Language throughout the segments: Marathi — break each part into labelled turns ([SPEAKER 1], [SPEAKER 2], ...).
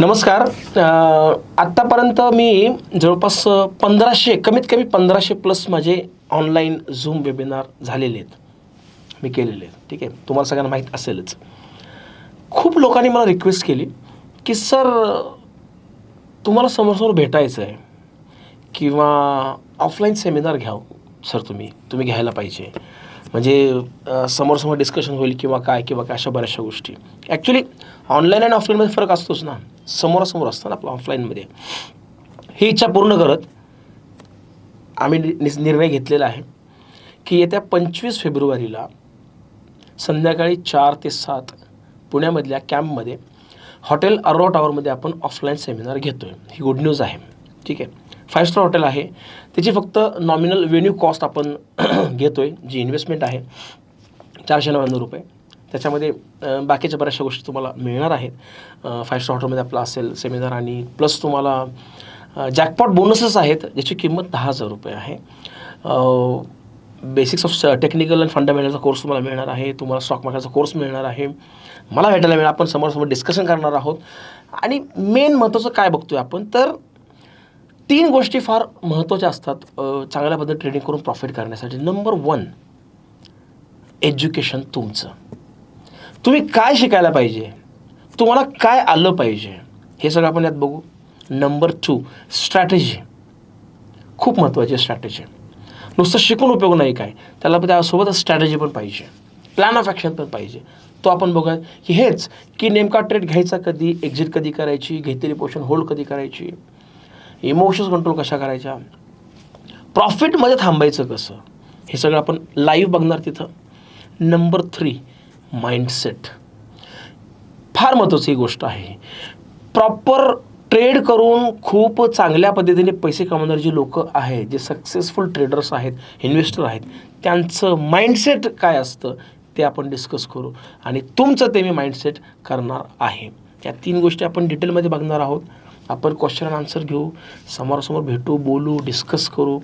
[SPEAKER 1] नमस्कार. आत्तापर्यंत मी जवळपास पंधराशे कमीत कमी पंधराशे प्लस माझे ऑनलाईन झूम वेबिनार झालेले आहेत. मी केलेले आहेत. ठीक आहे? तुम्हाला सगळ्यांना माहीत असेलच. खूप लोकांनी मला रिक्वेस्ट केली की सर तुम्हाला समोरसमोर भेटायचं आहे किंवा ऑफलाईन सेमिनार घ्या सर तुम्ही. तुम्ही घ्यायला पाहिजे. म्हणजे समोरसमोर डिस्कशन होईल किंवा काय किंवा काय अशा बऱ्याचशा गोष्टी. ॲक्च्युली ऑनलाईन आणि ऑफलाईनमध्ये फरक असतोच ना. समोरासमोर असतो ना आपलं ऑफलाईनमध्ये ही इच्छा पूर्ण करत आम्ही नि- निर्णय घेतलेला आहे की येत्या पंचवीस फेब्रुवारीला संध्याकाळी चार ते सात पुण्यामधल्या कॅम्पमध्ये हॉटेल अरोरा टॉवरमध्ये आपण ऑफलाईन सेमिनार घेतो आहे ही गुड न्यूज आहे. ठीक आहे? फाय स्टार हॉटेल आहे. त्याची फक्त नॉमिनल वेन्यू कॉस्ट आपण घेतो आहे जी इन्व्हेस्टमेंट आहे चारशे नव्याण्णव रुपये. त्याच्यामध्ये बाकीच्या बऱ्याचशा गोष्टी तुम्हाला मिळणार आहेत. फाईव्ह स्टार हॉटेलमध्ये आपला असेल सेमिनार आणि प्लस तुम्हाला जॅकपॉट बोनसेस आहेत ज्याची किंमत दहा हजार रुपये आहे. बेसिक्स ऑफ टेक्निकल अँड फंडामेंटलचा कोर्स तुम्हाला मिळणार आहे तुम्हाला स्टॉक मार्केटचा कोर्स मिळणार आहे. मला भेटायला मिळणार आपण समोरसमोर डिस्कशन करणार आहोत. आणि मेन महत्त्वाचं काय बघतोय आपण तर तीन गोष्टी फार महत्त्वाच्या असतात चांगल्या पद्धतीने ट्रेडिंग करून प्रॉफिट करण्यासाठी. नंबर वन एज्युकेशन तुमचं. तुम्ही काय शिकायला पाहिजे? तुम्हाला काय आलं पाहिजे? हे सगळं आपण यात बघू. नंबर टू स्ट्रॅटेजी खूप महत्त्वाची स्ट्रॅटेजी नुसतं शिकून उपयोग नाही काय. त्याला त्यासोबतच स्ट्रॅटेजी पण पाहिजे. प्लॅन ऑफ ॲक्शन पण पाहिजे. तो आपण बघूया. की हेच की नेमका ट्रेड घ्यायचा कधी एक्झिट कधी करायची घेतलेली पोर्शन होल्ड कधी करायची? इमोशन्स कंट्रोल कशा करायच्या? प्रॉफिटमध्ये थांबायचं कसं? हे सगळं आपण लाईव्ह बघणार तिथं. नंबर थ्री माइंडसेट फार महत्त्वाची ही गोष्ट आहे. प्रॉपर ट्रेड करून खूप चांगल्या पद्धतीने पैसे कमावणारे जे लोक आहेत जे सक्सेसफुल ट्रेडर्स आहेत इन्व्हेस्टर आहेत त्यांचं माइंडसेट काय असतं ते आपण डिस्कस करू. आणि तुमचं ते मी माइंडसेट करणार आहे. या तीन गोष्टी आपण डिटेलमध्ये बघणार आहोत. आपण क्वेश्चन अँड आन्सर घेऊ समोरासमोर भेटू बोलू डिस्कस करू.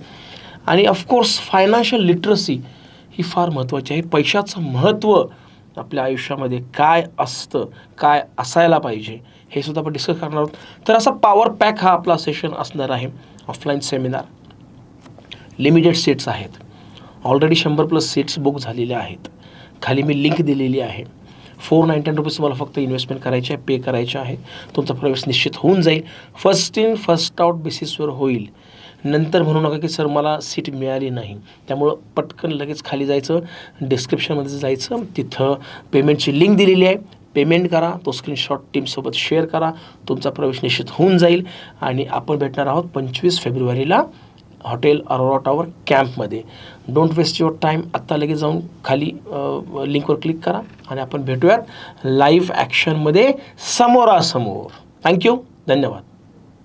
[SPEAKER 1] आणि ऑफकोर्स फायनान्शियल लिटरसी ही फार महत्त्वाची आहे. पैशाचं महत्त्व आपल्या आयुष्यामध्ये काय असतं काय असायला पाहिजे हे सुद्धा आपण डिस्कस करणार आहोत. तर असा पॉवर पॅक हा आपला सेशन असणार आहे. ऑफलाईन सेमिनार लिमिटेड सीट्स आहेत. ऑलरेडी शंभर प्लस सीट्स बुक झालेल्या आहेत. खाली मी लिंक दिलेली आहे. फोर नाईन्टी नाईन रुपीज तुम्हाला फक्त इन्व्हेस्टमेंट करायचे आहे पे करायचे आहे. तुमचा प्रवेश निश्चित होऊन जाईल. फर्स्ट इन फर्स्ट आउट बेसिसवर होईल. नंतर म्हणू नका की सर मला सीट मिळाली नाही. त्यामुळं पटकन लगेच खाली जायचं. डिस्क्रिप्शनमध्ये जायचं. तिथं पेमेंटची लिंक दिलेली आहे. पेमेंट करा. तो स्क्रीनशॉट टीमसोबत शेअर करा. तुमचा प्रवेश निश्चित होऊन जाईल. आणि आपण भेटणार आहोत पंचवीस फेब्रुवारीला हॉटेल अरोरा टॉवर कॅम्पमध्ये. डोंट वेस्ट युअर टाईम आत्ता लगेच जाऊन खाली लिंकवर क्लिक करा आणि आपण भेटूयात लाईव्ह ॲक्शनमध्ये समोरासमोर. थँक्यू धन्यवाद.